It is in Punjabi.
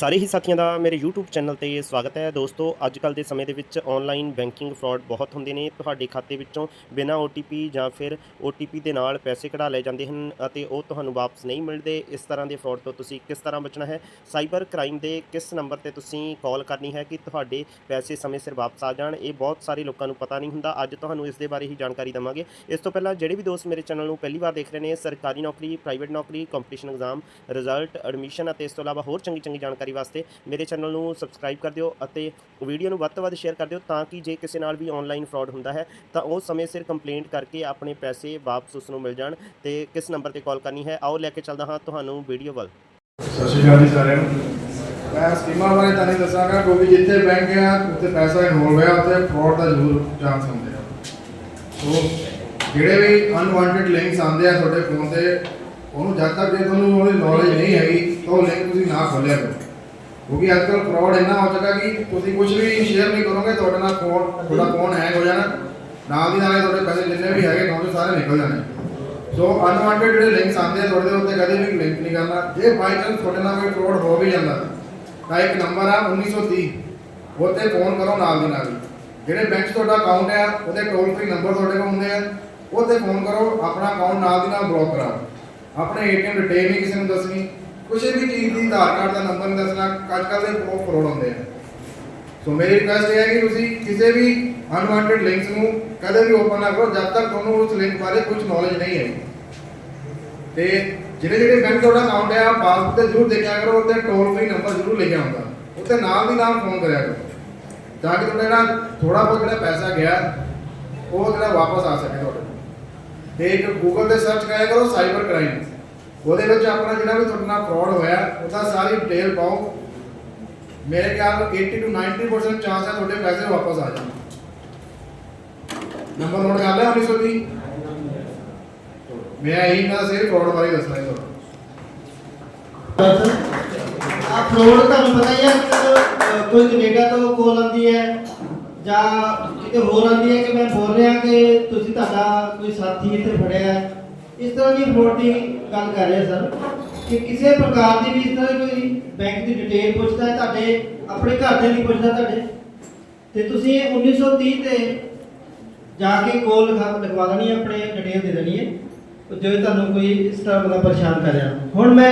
ਸਾਰੇ ਹੀ ਸਾਥੀਆਂ ਦਾ ਮੇਰੇ YouTube ਚੈਨਲ ਤੇ ਸਵਾਗਤ ਹੈ। ਦੋਸਤੋ ਅੱਜ ਕੱਲ ਦੇ ਸਮੇਂ ਦੇ ਵਿੱਚ ਆਨਲਾਈਨ ਬੈਂਕਿੰਗ ਫਰਾਡ ਬਹੁਤ ਹੁੰਦੇ ਨੇ। ਤੁਹਾਡੇ ਖਾਤੇ ਵਿੱਚੋਂ ਬਿਨਾਂ OTP ਜਾਂ ਫਿਰ OTP ਦੇ ਨਾਲ ਪੈਸੇ ਕਢਾ ਲਏ ਜਾਂਦੇ ਹਨ ਅਤੇ ਉਹ ਤੁਹਾਨੂੰ ਵਾਪਸ ਨਹੀਂ ਮਿਲਦੇ। ਇਸ ਤਰ੍ਹਾਂ ਦੇ ਫਰਾਡ ਤੋਂ ਤੁਸੀਂ ਕਿਸ ਤਰ੍ਹਾਂ ਬਚਣਾ ਹੈ? ਸਾਈਬਰ ਕ੍ਰਾਈਮ ਦੇ ਕਿਸ ਨੰਬਰ ਤੇ ਤੁਸੀਂ ਕਾਲ ਕਰਨੀ ਹੈ ਕਿ ਤੁਹਾਡੇ ਪੈਸੇ ਸਮੇਂ ਸਿਰ ਵਾਪਸ ਆ ਜਾਣ? ਇਹ ਬਹੁਤ ਸਾਰੇ ਲੋਕਾਂ ਨੂੰ ਪਤਾ ਨਹੀਂ ਹੁੰਦਾ। ਅੱਜ ਤੁਹਾਨੂੰ ਇਸ ਦੇ ਬਾਰੇ ਹੀ ਜਾਣਕਾਰੀ ਦਵਾਂਗੇ। ਇਸ ਤੋਂ ਪਹਿਲਾਂ ਜਿਹੜੇ ਵੀ ਦੋਸਤ ਮੇਰੇ ਚੈਨਲ ਨੂੰ ਪਹਿਲੀ ਵਾਰ ਦੇਖ ਰਹੇ ਨੇ, ਸਰਕਾਰੀ ਨੌਕਰੀ ਪ੍ਰਾਈਵੇਟ ਨੌਕਰੀ ਕੰਪੀਟੀਸ਼ਨ ਐਗਜ਼ਾਮ ਰਿਜ਼ਲਟ ਐਡਮਿਸ਼ਨ ਅਤੇ ਇਸ ਤੋਂ ਇਲਾਵਾ ਹੋਰ ਚੰਗੀ ਚੰਗੀ ਜਾਣਕਾਰੀ ਵਾਸਤੇ ਮੇਰੇ ਚੈਨਲ ਨੂੰ ਸਬਸਕ੍ਰਾਈਬ ਕਰ ਦਿਓ ਅਤੇ ਵੀਡੀਓ ਨੂੰ ਵੱਧ ਤੋਂ ਵੱਧ ਸ਼ੇਅਰ ਕਰ ਦਿਓ ਤਾਂ ਕਿ ਜੇ ਕਿਸੇ ਨਾਲ ਵੀ ਆਨਲਾਈਨ ਫਰਾਡ ਹੁੰਦਾ ਹੈ, ਤਾਂ ਉਹ ਸਮੇਂ ਸਿਰ ਕੰਪਲੇਂਟ ਕਰਕੇ ਆਪਣੇ ਪੈਸੇ ਵਾਪਸ ਉਸ ਨੂੰ ਮਿਲ ਜਾਣ ਤੇ ਕਿਸ ਨੰਬਰ ਤੇ ਕਾਲ ਕਰਨੀ ਹੈ, ਆਓ ਲੈ ਕੇ ਚੱਲਦਾ ਹਾਂ ਤੁਹਾਨੂੰ ਵੀਡੀਓ ਵੱਲ। ਸਤਿ ਸ਼੍ਰੀ ਅਕਾਲ ਜੀ ਸਾਰਿਆਂ ਨੂੰ। ਮੈਂ ਸਕੀਮਾਂ ਬਾਰੇ ਤੁਹਾਨੂੰ ਦੱਸਾਂਗਾ, ਕਿਉਂਕਿ ਜਿੱਥੇ ਬੈਂਕ ਆ, ਉੱਥੇ ਪੈਸਾ ਇਨਵੋਲਵ ਹੈ ਉੱਥੇ ਫਰਾਡ ਦਾ ਜ਼ਰੂਰ ਚਾਂਸ ਹੁੰਦੇ ਆ। ਸੋ, ਜਿਹੜੇ ਵੀ ਅਨਵਾਂਟਡ ਲਿੰਕਸ ਆਉਂਦੇ ਆ ਤੁਹਾਡੇ ਫੋਨ ਤੇ, ਉਹਨੂੰ ਜਦ ਤੱਕ ਜੇ ਤੁਹਾਨੂੰ ਉਹਦੀ ਨੌਲੇਜ ਨਹੀਂ ਹੈਗੀ, ਤਾਂ ਉਹ ਲਿੰਕ ਤੁਸੀਂ ਨਾ ਖੋਲਿਆ ਕਰੋ। ਕਿਉਂਕਿ ਅੱਜ ਕੱਲ੍ਹ ਫਰਾਡ ਇੰਨਾ ਹੋ ਚੁੱਕਾ ਕਿ ਤੁਸੀਂ ਕੁਝ ਵੀ ਸ਼ੇਅਰ ਨਹੀਂ ਕਰੋਗੇ, ਤੁਹਾਡੇ ਨਾਲ ਫੋਨ ਤੁਹਾਡਾ ਫੋਨ ਹੈਂਗ ਹੋ ਜਾਣਾ। ਨਾਲ ਦੀ ਨਾਲੇ ਤੁਹਾਡੇ ਪੈਸੇ ਜਿੰਨੇ ਵੀ ਹੈਗੇ ਅਕਾਊਂਟ ਸਾਰੇ ਨਿਕਲ ਜਾਣੇ। ਸੋ ਅਨਵਾਂਟਡ ਜਿਹੜੇ ਲਿੰਕਸ ਆਉਂਦੇ ਆ, ਤੁਹਾਡੇ ਉੱਤੇ ਕਦੇ ਵੀ ਲਿੰਕ ਨਹੀਂ ਕਰਨਾ। ਜੇ ਬਾਈ ਚਾਂਸ ਤੁਹਾਡੇ ਨਾਲ ਕੋਈ ਫਰਾਡ ਹੋ ਵੀ ਜਾਂਦਾ, ਤਾਂ ਇੱਕ ਨੰਬਰ ਆ 1930 ਉਹ ਤੇ ਫੋਨ ਕਰੋ ਨਾਲ ਦੀ ਨਾਲ। ਹੀ। ਜਿਹੜੇ ਬੈਂਕ 'ਚ ਤੁਹਾਡਾ ਅਕਾਊਂਟ ਆ, ਉਹਦੇ ਟੋਲ ਫ੍ਰੀ ਨੰਬਰ ਤੁਹਾਡੇ ਕੋਲ ਹੁੰਦੇ ਆ। ਉਹ ਤੇ ਫੋਨ ਕਰੋ, ਆਪਣਾ ਅਕਾਊਂਟ ਨਾਲ ਦੀ ਨਾਲ ਬਲੌਕ ਕਰਾਓ। ਆਪਣੇ ਏਟੀਐਮ ਡਿਟੇਲ ਨਹੀਂ ਕਿਸੇ ਨੂੰ ਦੱਸਣੀ। ਕਿਸੇ ਵੀ ਚੀਜ਼ ਦੀ ਆਧਾਰ ਕਾਰਡ ਦਾ ਨੰਬਰ ਨਹੀਂ ਦੱਸਣਾ ਅੱਜ ਕੱਲ੍ਹ ਦੇ ਬਹੁਤ ਫਰੋਡ ਹੁੰਦੇ ਆ। ਸੋ ਮੇਰੀ ਰਿਕੁਐਸਟ ਇਹ ਹੈ ਕਿ ਤੁਸੀਂ ਕਿਸੇ ਵੀ ਅਨਵਾਂਟਡ ਲਿੰਕਸ ਨੂੰ ਕਦੇ ਵੀ ਓਪਨ ਨਾ ਕਰੋ, ਜਦ ਤੱਕ ਤੁਹਾਨੂੰ ਉਸ ਲਿੰਕ ਬਾਰੇ ਕੁਝ ਨੌਲੇਜ ਨਹੀਂ ਹੈ। ਤੇ ਜਿਹੜੇ ਜਿਹੜੇ ਬੈਂਕ ਤੁਹਾਡਾ ਅਕਾਊਂਟ ਹੈ ਪਾਸਬੁੱਕ ਤੇ ਜ਼ਰੂਰ ਦੇਖਿਆ ਕਰੋ ਉੱਤੇ ਟੋਲ ਫ੍ਰੀ ਨੰਬਰ ਜ਼ਰੂਰ ਲਿਖਿਆ ਹੁੰਦਾ। ਉੱਤੇ ਨਾਲ ਦੀ ਨਾਲ ਫੋਨ ਕਰਿਆ ਕਰੋ, ਤਾਂ ਕਿ ਤੁਹਾਡਾ ਜਿਹੜਾ ਥੋੜਾ ਬਹੁਤ ਜਿਹੜਾ ਪੈਸਾ ਗਿਆ, ਉਹ ਜਿਹੜਾ ਵਾਪਸ ਆ ਸਕੇ ਤੁਹਾਡੇ ਕੋਲ। ਤੇ ਇੱਕ ਗੂਗਲ ਤੇ ਸਰਚ ਕਰਿਆ ਕਰੋ ਸਾਈਬਰ ਕ੍ਰਾਈਮ ਉਹਦੇ ਵਿੱਚ ਆਪਣਾ ਜਿਹੜਾ ਵੀ ਤੁਹਾਡੇ ਨਾਲ ਫਰਾਡ ਹੋਇਆ ਉਹਦਾ ਸਾਰੀ ਡਿਟੇਲ ਪਾਓ। ਮੇਰੇ ਖਿਆਲ 80 ਤੋਂ 90% ਚਾਂਸ ਹੈ ਤੁਹਾਡੇ ਪੈਸੇ ਵਾਪਸ ਆ ਜਾਣ। ਨੰਬਰ ਨੋਟ ਕਰ ਲਿਆ 1930 ਮੈਂ ਇਹੀ ਨਾ ਸਿਰ ਫਰਾਡ ਬਾਰੇ ਦੱਸਣਾ ਹੈ ਤੁਹਾਨੂੰ। ਆ ਫਰੋਡ ਤੁਹਾਨੂੰ ਪਤਾ ਹੀ ਹੈ ਕੋਈ ਕੈਨੇਡਾ ਤੋਂ ਕੋਲ ਆਉਂਦੀ ਹੈ, ਜਾਂ ਕਿਤੇ ਹੋਰ ਆਉਂਦੀ ਹੈ ਕਿ ਮੈਂ ਬੋਲ ਰਿਹਾ ਕਿ ਤੁਸੀਂ ਤੁਹਾਡਾ ਕੋਈ ਸਾਥੀ ਇੱਥੇ ਫੜਿਆ ਹੈ। ਇਸ ਤਰ੍ਹਾਂ ਦੀ ਫਰੋਡ ਦੀ ਗੱਲ ਕਰ ਰਿਹਾ ਸਰ ਕਿ ਕਿਸੇ ਪ੍ਰਕਾਰ ਦੀ ਵੀ ਇਸ ਤਰ੍ਹਾਂ ਦੀ ਕੋਈ ਬੈਂਕ ਦੀ ਡਿਟੇਲ ਪੁੱਛਦਾ ਹੈ, ਤੁਹਾਡੇ, ਆਪਣੇ ਘਰ ਦੇ ਨਹੀਂ ਪੁੱਛਦਾ ਤੁਹਾਡੇ। ਤੇ ਤੁਸੀਂ ਇਹ 1930 ਤੇ ਜਾ ਕੇ ਕੋਲ ਲਿਖਵਾ ਦੇਣੀ ਆਪਣੇ ਡਿਟੇਲ ਦੇ ਦੇਣੀ ਹੈ। ਜੇ ਤੁਹਾਨੂੰ ਕੋਈ ਇਸ ਤਰ੍ਹਾਂ ਮਤਲਬ ਪਰੇਸ਼ਾਨ ਕਰ ਰਿਹਾ। ਹੁਣ ਮੈਂ